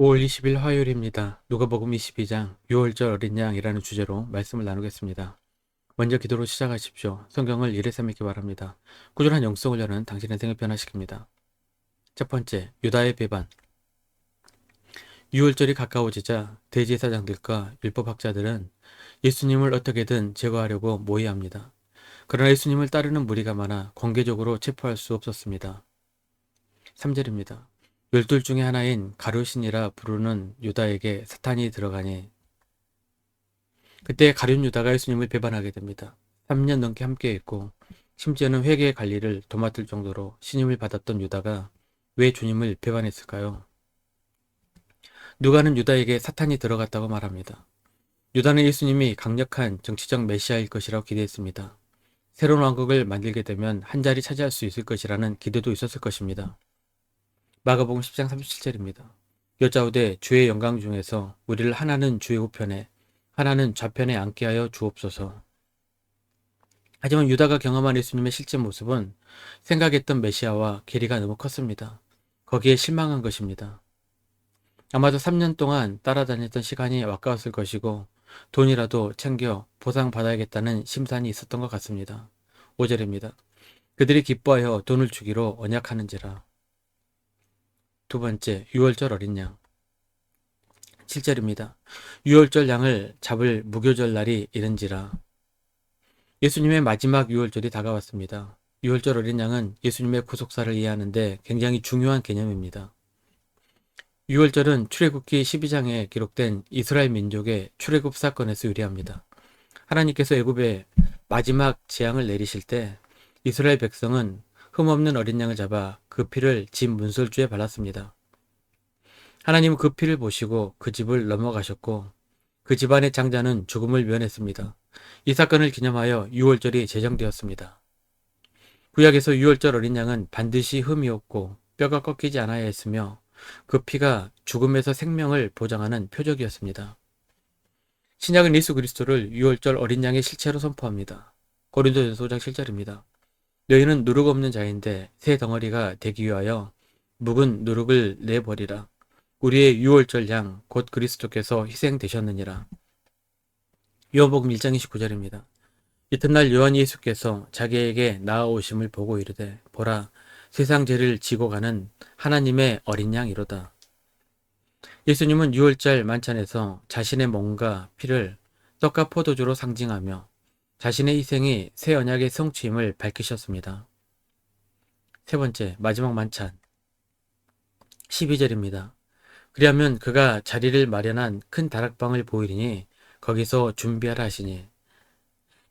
5월 20일 화요일입니다. 누가복음 22장 6월절 어린 양이라는 주제로 말씀을 나누겠습니다. 먼저 기도로 시작하십시오. 성경을 일에 삼기 바랍니다. 꾸준한 영성을 여는 당신의 생을 변화시킵니다. 첫 번째, 유다의 배반. 6월절이 가까워지자 대제사장들과 율법학자들은 예수님을 어떻게든 제거하려고 모의합니다. 그러나 예수님을 따르는 무리가 많아 공개적으로 체포할 수 없었습니다. 3절입니다. 열둘 중에 하나인 가룟신이라 부르는 유다에게 사탄이 들어가니 그때 가룟 유다가 예수님을 배반하게 됩니다. 3년 넘게 함께했고 심지어는 회개의 관리를 도맡을 정도로 신임을 받았던 유다가 왜 주님을 배반했을까요? 누가는 유다에게 사탄이 들어갔다고 말합니다. 유다는 예수님이 강력한 정치적 메시아일 것이라고 기대했습니다. 새로운 왕국을 만들게 되면 한 자리 차지할 수 있을 것이라는 기대도 있었을 것입니다. 마가복음 10장 37절입니다. 여자우되 주의 영광 중에서 우리를 하나는 주의 우편에 하나는 좌편에 앉게 하여 주옵소서. 하지만 유다가 경험한 예수님의 실제 모습은 생각했던 메시아와 괴리가 너무 컸습니다. 거기에 실망한 것입니다. 아마도 3년 동안 따라다녔던 시간이 아까웠을 것이고 돈이라도 챙겨 보상받아야겠다는 심산이 있었던 것 같습니다. 5절입니다. 그들이 기뻐하여 돈을 주기로 언약하는지라. 두 번째, 6월절 어린 양. 7절입니다. 6월절 양을 잡을 무교절 날이 이른지라. 예수님의 마지막 6월절이 다가왔습니다. 6월절 어린 양은 예수님의 구속사를 이해하는데 굉장히 중요한 개념입니다. 6월절은 출애굽기 12장에 기록된 이스라엘 민족의 출애굽 사건에서 유래합니다. 하나님께서 애굽에 마지막 재앙을 내리실 때 이스라엘 백성은 흠없는 어린 양을 잡아 그 피를 집 문설주에 발랐습니다. 하나님은 그 피를 보시고 그 집을 넘어가셨고 그 집안의 장자는 죽음을 면했습니다. 이 사건을 기념하여 6월절이 제정되었습니다. 구약에서 6월절 어린 양은 반드시 흠이 없고 뼈가 꺾이지 않아야 했으며 그 피가 죽음에서 생명을 보장하는 표적이었습니다. 신약은 예수 그리스도를 6월절 어린 양의 실체로 선포합니다. 고린도전서 5장 7절입니다. 너희는 누룩 없는 자인데 새 덩어리가 되기 위하여 묵은 누룩을 내버리라. 우리의 유월절 양 곧 그리스도께서 희생되셨느니라. 요한복음 1장 29절입니다. 이튿날 요한 예수께서 자기에게 나아오심을 보고 이르되 보라 세상 죄를 지고 가는 하나님의 어린 양이로다. 예수님은 유월절 만찬에서 자신의 몸과 피를 떡과 포도주로 상징하며 자신의 희생이 새 언약의 성취임을 밝히셨습니다. 세 번째, 마지막 만찬. 12절입니다. 그리하면 그가 자리를 마련한 큰 다락방을 보이리니 거기서 준비하라 하시니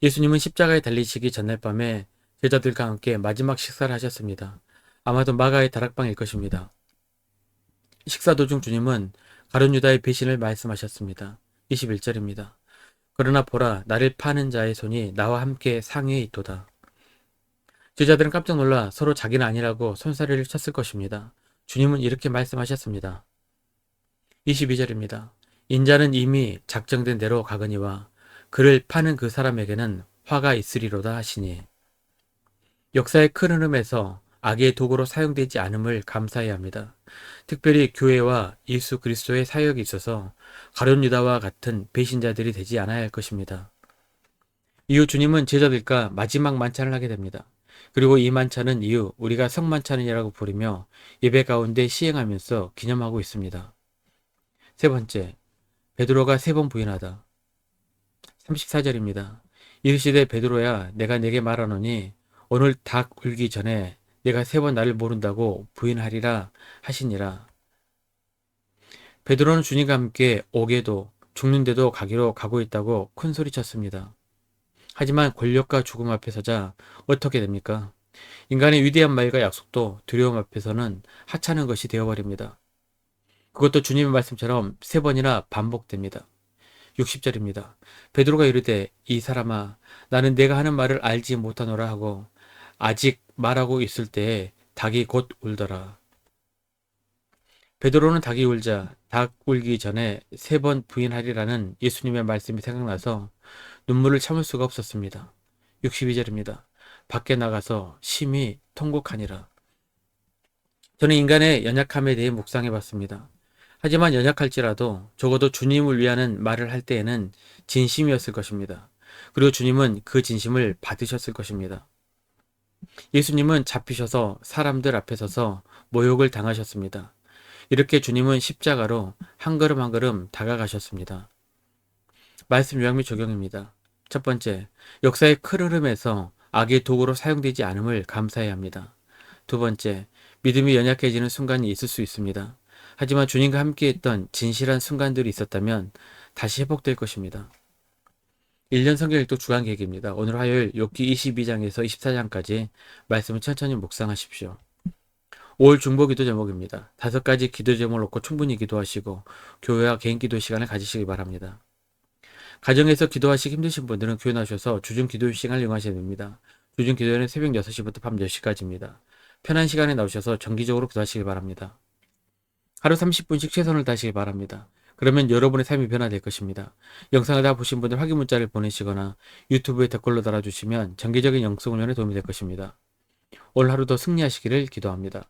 예수님은 십자가에 달리시기 전날 밤에 제자들과 함께 마지막 식사를 하셨습니다. 아마도 마가의 다락방일 것입니다. 식사 도중 주님은 가룟 유다의 배신을 말씀하셨습니다. 21절입니다. 그러나 보라 나를 파는 자의 손이 나와 함께 상위에 있도다. 제자들은 깜짝 놀라 서로 자기는 아니라고 손사래를 쳤을 것입니다. 주님은 이렇게 말씀하셨습니다. 22절입니다. 인자는 이미 작정된 대로 가거니와 그를 파는 그 사람에게는 화가 있으리로다 하시니 역사의 큰 흐름에서 악의 도구로 사용되지 않음을 감사해야 합니다. 특별히 교회와 예수 그리스도의 사역에 있어서 가룟 유다와 같은 배신자들이 되지 않아야 할 것입니다. 이후 주님은 제자들과 마지막 만찬을 하게 됩니다. 그리고 이 만찬은 이후 우리가 성만찬이라고 부르며 예배 가운데 시행하면서 기념하고 있습니다. 세 번째, 베드로가 세 번 부인하다. 34절입니다. 이르시되 베드로야 내가 내게 말하노니 오늘 닭 울기 전에 내가 세 번 나를 모른다고 부인하리라 하시니라. 베드로는 주님과 함께 오게도 죽는데도 가기로 가고 있다고 큰 소리쳤습니다. 하지만 권력과 죽음 앞에 서자 어떻게 됩니까? 인간의 위대한 말과 약속도 두려움 앞에서는 하찮은 것이 되어버립니다. 그것도 주님의 말씀처럼 세 번이나 반복됩니다. 60절입니다. 베드로가 이르되 이 사람아 나는 내가 하는 말을 알지 못하노라 하고 아직 말하고 있을 때에 닭이 곧 울더라. 베드로는 닭이 울자 닭 울기 전에 세 번 부인하리라는 예수님의 말씀이 생각나서 눈물을 참을 수가 없었습니다. 62절입니다. 밖에 나가서 심히 통곡하니라. 저는 인간의 연약함에 대해 묵상해 봤습니다. 하지만 연약할지라도 적어도 주님을 위하는 말을 할 때에는 진심이었을 것입니다. 그리고 주님은 그 진심을 받으셨을 것입니다. 예수님은 잡히셔서 사람들 앞에 서서 모욕을 당하셨습니다. 이렇게 주님은 십자가로 한 걸음 한 걸음 다가가셨습니다. 말씀 요약 및 적용입니다. 첫 번째, 역사의 큰 흐름에서 악의 도구로 사용되지 않음을 감사해야 합니다. 두 번째, 믿음이 연약해지는 순간이 있을 수 있습니다. 하지만 주님과 함께했던 진실한 순간들이 있었다면 다시 회복될 것입니다. 1년 성경 읽도 주간 계획입니다. 오늘 화요일 욥기 22장에서 24장까지 말씀을 천천히 묵상하십시오. 5월 중보 기도 제목입니다. 다섯 가지 기도 제목을 놓고 충분히 기도하시고 교회와 개인 기도 시간을 가지시기 바랍니다. 가정에서 기도하시기 힘드신 분들은 교회 나셔서 주중 기도 시간을 이용하셔야 됩니다. 주중 기도회는 새벽 6시부터 밤 10시까지입니다. 편한 시간에 나오셔서 정기적으로 기도하시기 바랍니다. 하루 30분씩 최선을 다하시기 바랍니다. 그러면 여러분의 삶이 변화될 것입니다. 영상을 다 보신 분들 확인 문자를 보내시거나 유튜브에 댓글로 달아주시면 정기적인 영성 훈련에 도움이 될 것입니다. 오늘 하루도 승리하시기를 기도합니다.